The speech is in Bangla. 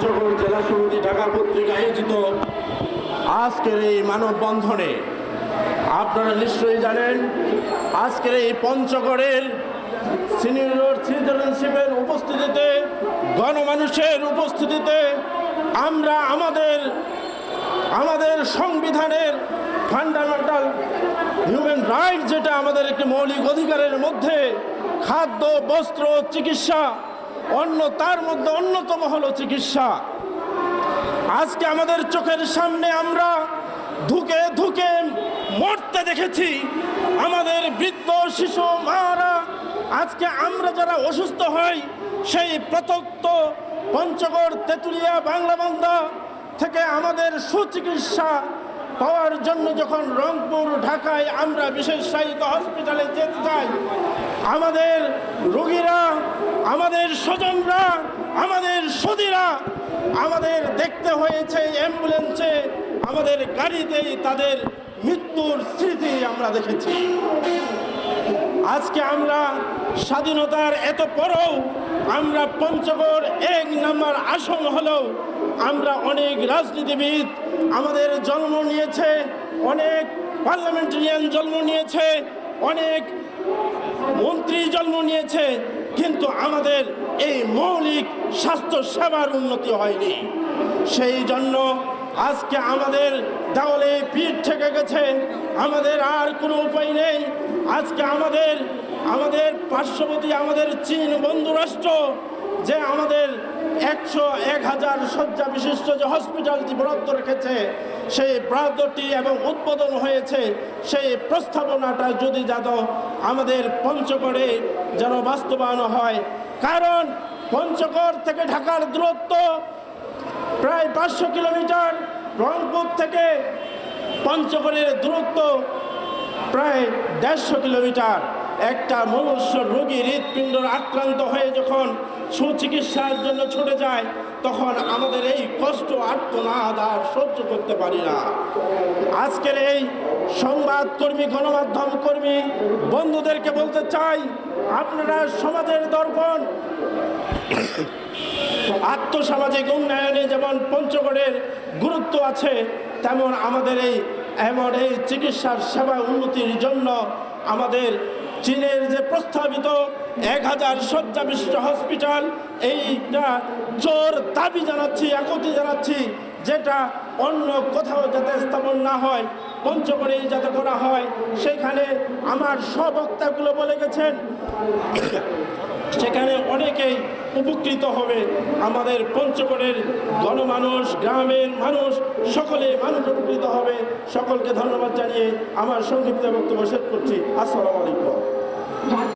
পঞ্চগড় জেলা সমিতি ঢাকা পত্রিকা আয়োজিত আজকের এই মানববন্ধনে আপনারা নিশ্চয়ই জানেন, আজকের এই পঞ্চগড়ের সিনিয়র সিটিজেনশিপের উপস্থিতিতে, গণমানুষের উপস্থিতিতে আমরা আমাদের আমাদের সংবিধানের ফান্ডামেন্টাল হিউম্যান রাইট যেটা আমাদের একটি মৌলিক অধিকারের মধ্যে, খাদ্য, বস্ত্র, চিকিৎসা অন্য তার মধ্যে অন্যতম হলো চিকিৎসা। আজকে আমাদের চোখের সামনে আমরা ধুকে ধুকে মরতে দেখেছি। আমাদের বৃদ্ধ শিশু মারা, আজকে আমরা যারা অসুস্থ হই, সেই প্রত্যক্ত পঞ্চগড় তেঁতুলিয়া বাংলাবান্ধা থেকে আমাদের সুচিকিৎসা পাওয়ার জন্য যখন রংপুর, ঢাকায় আমরা বিশেষ বিশেষায়িত হসপিটালে যেতে চাই, আমাদের রোগীরা আমাদের স্বজনরা, আমাদের সদীরা আমাদের দেখতে হয়েছে অ্যাম্বুলেন্সে আমাদের গাড়িতেই তাদের মৃত্যুর স্মৃতি আমরা দেখেছি। আজকে আমরা স্বাধীনতার এত পরেও আমরা পঞ্চগড় এক নম্বর আসন হলেও আমরা অনেক রাজনীতিবিদ আমাদের জন্ম নিয়েছে, অনেক পার্লামেন্টারিয়ান জন্ম নিয়েছে, অনেক মন্ত্রী জন্ম নিয়েছে কিন্তু আমাদের এই মৌলিক স্বাস্থ্য সেবার উন্নতি হয়নি। সেই জন্য আজকে আমাদের দেওয়ালে পিঠ থেকে গেছে। আমাদের আর কোনো উপায় নেই। আজকে আমাদের আমাদের পার্শ্ববর্তী আমাদের চীন বন্ধু রাষ্ট্র যে আমাদের একশো এক হাজার শয্যা বিশিষ্ট যে হসপিটালটি বরাদ্দ রেখেছে, সেই বরাদ্দটি এবং উদ্বোধন হয়েছে, সেই প্রস্তাবনাটা যদি যেন আমাদের পঞ্চগড়ে যেন বাস্তবায়ন হয়। কারণ পঞ্চগড় থেকে ঢাকার দূরত্ব প্রায় পাঁচশো কিলোমিটার, রংপুর থেকে পঞ্চগড়ের দূরত্ব প্রায় দেড়শো কিলোমিটার। একটা মনুষ্য রোগী হৃৎপিণ্ডর আক্রান্ত হয়ে যখন সুচিকিৎসার জন্য ছুটে যায়, তখন আমাদের এই কষ্ট, আত্মনাদ আর সহ্য করতে পারি না। আজকের এই সংবাদকর্মী গণমাধ্যম কর্মী বন্ধুদেরকে বলতে চাই, আপনারা সমাজের দর্পণ, আত্মসামাজিক উন্নয়নে যেমন পঞ্চগড়ের গুরুত্ব আছে, তেমন আমাদের এই, এমন এই চিকিৎসার সেবা উন্নতির জন্য আমাদের চীনের যে প্রস্তাবিত এক হাজার শয্যা বিশিষ্ট হসপিটাল, এইটা জোর দাবি জানাচ্ছি একতি জানাচ্ছি, যেটা অন্য কোথাও যাতে স্থাপন না হয় পঞ্চগড়েই যাতে করা হয়, সেখানে আমার সবক্তাগুলো বলে গেছেন। সেখানে অনেকেই উপকৃত হবে। আমাদের পঞ্চগড়ের গণমানুষ, গ্রামের মানুষ, সকলে মানুষ উপকৃত হবে। সকলকে ধন্যবাদ জানিয়ে আমার সংক্ষিপ্ত বক্তব্য শেষ করছি। আসসালামু আলাইকুম।